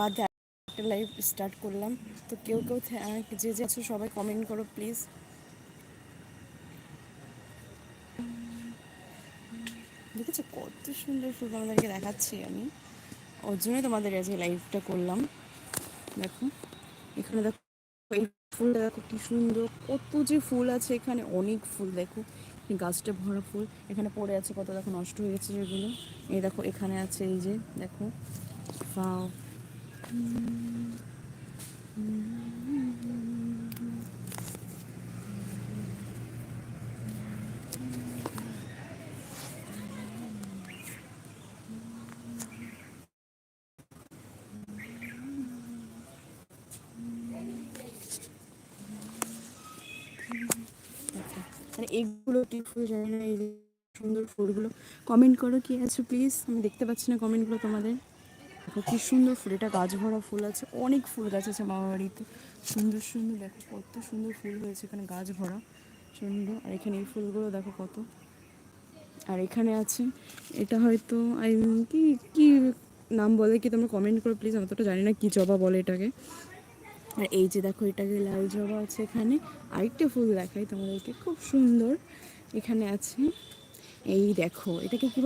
বাদে একটা live start করলাম। তো কেউ কেউ যে যে আছো সবাই কমেন্ট করো প্লিজ দেখেছ কত সুন্দর ফুল তোমাদেরকে দেখাচ্ছি আমি। ওর জন্যই তোমাদের কাছে লাইভটা করলাম। দেখো, এখানে দেখো, এই ফুলটা দেখো কি সুন্দর, কত যে ফুল আছে এখানে, অনেক ফুল দেখো। গাছটা ভরা ফুল। এখানে পড়ে আছে কত, দেখো নষ্ট হয়ে গেছে যেগুলো। এই দেখো, এখানে আছে এই যে, দেখো. মানে এগুলো কি ফুল জানি না এই সুন্দর ফুলগুলো? কমেন্ট করো কি আছে প্লিজ আমি দেখতে পাচ্ছি না কমেন্টগুলো তোমাদের। কি সুন্দর ফুল, এটা গাছ ভরা ফুল আছে, অনেক ফুল গাছ আছে মামা বাড়িতে। সুন্দর সুন্দর, দেখো কত সুন্দর ফুল হয়েছে এখানে গাছ ভরা সুন্দর। আর এখানে এই ফুলগুলো দেখো কত। আর এখানে আছে, এটা হয়তো কি কি নাম বলে কি তোমরা কমেন্ট করো প্লিজ আমি তো জানি না কি জবা বলে এটাকে। আর এই যে দেখো, এটাকে লাল জবা আছে এখানে। আরেকটা ফুল দেখাই তোমাদেরকে, খুব সুন্দর। এখানে আছে, এই দেখো, এটাকে কি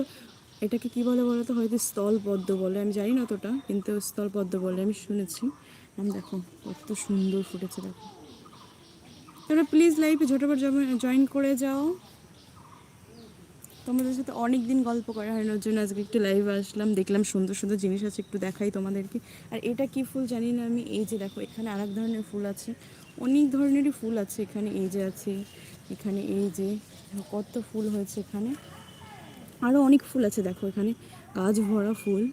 এটাকে কি বলে বলো তো? হয়তো স্থল পদ্ম বলে, আমি জানি না অতটা, কিন্তু স্থল পদ্ম বলে আমি শুনেছি। আমি দেখো, কত সুন্দর ফুটেছে দেখো। তোমরা প্লিজ লাইভে ঝোটোবার জয়েন করে যাও। তোমাদের সাথে অনেক দিন গল্প করা হয় ওর জন্য আজকে একটু লাইভে আসলাম, দেখলাম সুন্দর সুন্দর জিনিস আছে, একটু দেখাই তোমাদেরকে। আর এটা কি ফুল জানি না আমি, এই যে দেখো, এখানে আরেক ধরনের ফুল আছে। অনেক ধরনেরই ফুল আছে এখানে, এই যে আছে, এখানে এই যে, কত ফুল হয়েছে এখানে। আরও অনেক ফুল আছে, দেখো এখানে। গাছ ভরা ফুল।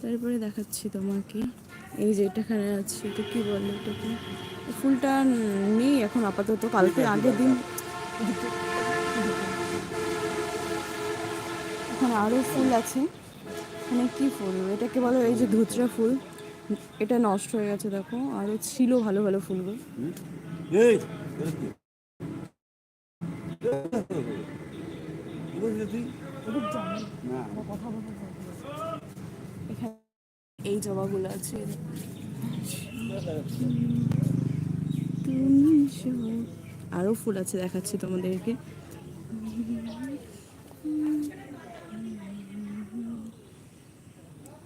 তারপরে দেখাচ্ছি তোমাকে। এই যে এটাখানে আছে, এটা কী বলে এটাকে? ফুলটা নেই এখন আপাতত, কালকে আগের দিন। এখানে আরও ফুল আছে। এখানে কী ফুল? এটাকে বলো এই যে ধুতরা ফুল। এটা নষ্ট হয়ে গেছে, দেখো। আরও ছিল ভালো ভালো ফুলগুলো। এখানে এই জবাগুলো আছে। আরও ফুল আছে দেখাচ্ছি তোমাদেরকে।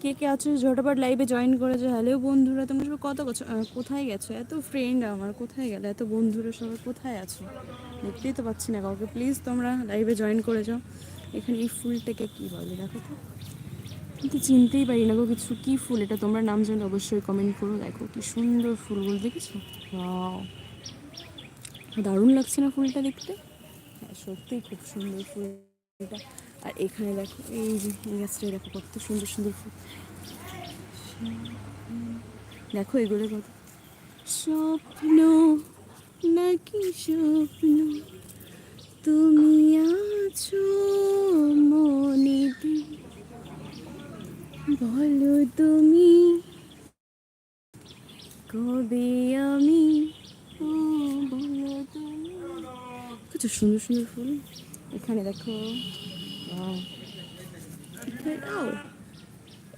কে কে আছো? ঝটপট লাইভে জয়েন করেছ। হ্যালো বন্ধুরা তোমরা সব কত গেছো কোথায় গেছো? এত ফ্রেন্ড আমার কোথায় গেলে? এত বন্ধুরা সবাই কোথায় আছো? দেখতেই তো পাচ্ছি না কাউকে। প্লিজ তোমরা লাইভে জয়েন করে যাও এখানে এই ফুলটাকে কি বলে দেখো তো? কিন্তু চিনতেই পারি না গো কিছু। কি ফুল এটা? তোমরা নাম জানলে অবশ্যই কমেন্ট করো। দেখো কি সুন্দর ফুলগুলো, দেখেছ! দারুণ লাগছে না ফুলটা দেখতে? হ্যাঁ সত্যিই খুব সুন্দর ফুলটা আর এখানে দেখো, এই যে এই গাছটায় দেখো কত সুন্দর সুন্দর ফুল। দেখো এগুলো কত? স্বপ্ন নাকি স্বপ্ন? তুমি আছো বলো তুমি, কবে আমি? কত সুন্দর সুন্দর ফুল। এখানে দেখো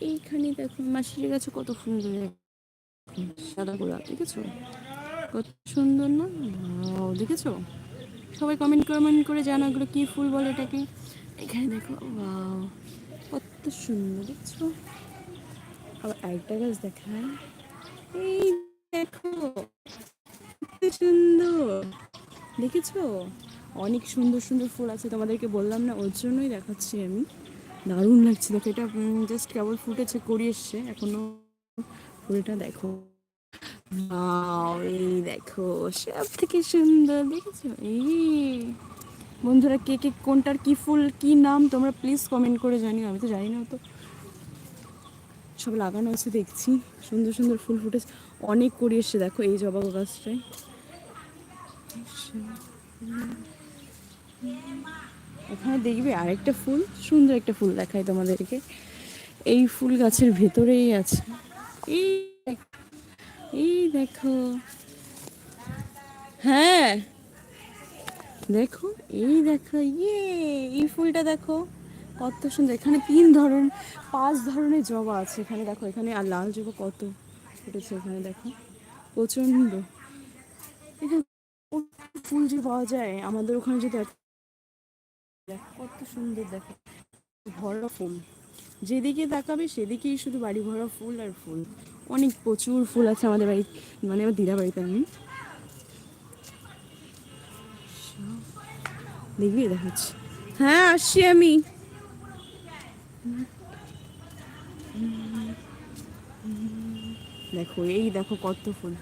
এইখানে দেখো, মাসির গাছে কত সুন্দর সাদা গোলাপ, দেখেছ? কত সুন্দর না? দেখেছ? সবাই কমেন্ট কমেন্ট করে জানো এগুলো কী ফুল বলে এটাকে। এখানে দেখো! কত সুন্দর, দেখছ? আবার আরেকটা গাছ দেখায় এই দেখো, কত সুন্দর। দেখেছ? অনেক সুন্দর সুন্দর ফুল আছে, তোমাদেরকে বললাম না, ওর জন্যই দেখাচ্ছি আমি। দারুণ লাগছে, দেখো, এটা জাস্ট কেবল ফুটেছে, করি এসছে, এখনও ফুলটা দেখো। এই দেখো সব থেকে সুন্দর, দেখেছ? এই বন্ধুরা, কে কে কোনটার কি ফুল, কি নাম, তোমরা প্লিজ কমেন্ট করে জানিও, আমি তো জানি না তো সব লাগানো আছে, দেখছি। সুন্দর সুন্দর ফুল ফুটেছে। অনেক করি এসছে, দেখো, এই জবা গাছটায়। এখানে দেখবে আরেকটা ফুল, সুন্দর একটা ফুল দেখায় তোমাদেরকে। এই ফুল গাছের ভেতরেই আছে। এই এই দেখো। হ্যাঁ দেখো, এই দেখো ইয়ে এই ফুলটা দেখো, কত সুন্দর। এখানে তিন ধরন পাঁচ ধরনের জবা আছে এখানে, দেখো, এখানে আর লাল জবা কত ফুটেছে এখানে, দেখো। প্রচণ্ড। এখানে ফুল যে পাওয়া যায়, আমাদের ওখানে যদি কত সুন্দর দেখো, ভরা ফুল। যেদিকে তাকাবে সেদিকেই শুধু বাড়ি ভরা ফুল আর ফুল। অনেক প্রচুর ফুল আছে আমাদের বাড়ি মানে আমার দিদা বাড়িতে আমি। দেখবি? দেখাচ্ছি। হ্যাঁ আসছি আমি। দেখো, এই দেখো কত ফুল।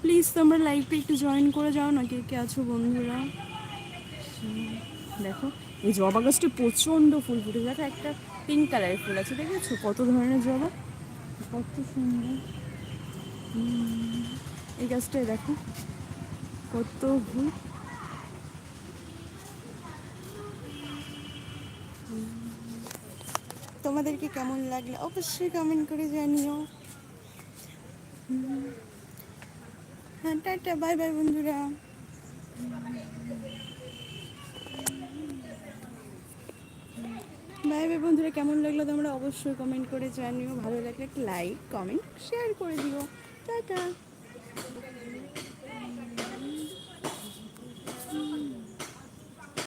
প্লিজ তোমরা লাইভটা একটু জয়েন করে যাও না, কে কে আছো বন্ধুরা? দেখো, এই জবা গাছটা প্রচণ্ড ফুল ফুটে। দেখো, একটা পিঙ্ক কালারের ফুল আছে, দেখেছ? কত ধরনের জবা? কত সুন্দর। এই গাছটায় দেখো, কত ফুল। তোমাদেরকে কেমন লাগল অবশ্যই কমেন্ট করে জানিও। হ্যাঁ টাটা বাই বাই বন্ধুরা। বাই বাই বন্ধুরা, কেমন লাগল তোমরা অবশ্যই কমেন্ট করে জানিও। ভালো লাগলে একটা লাইক কমেন্ট শেয়ার করে দিও। টাটা।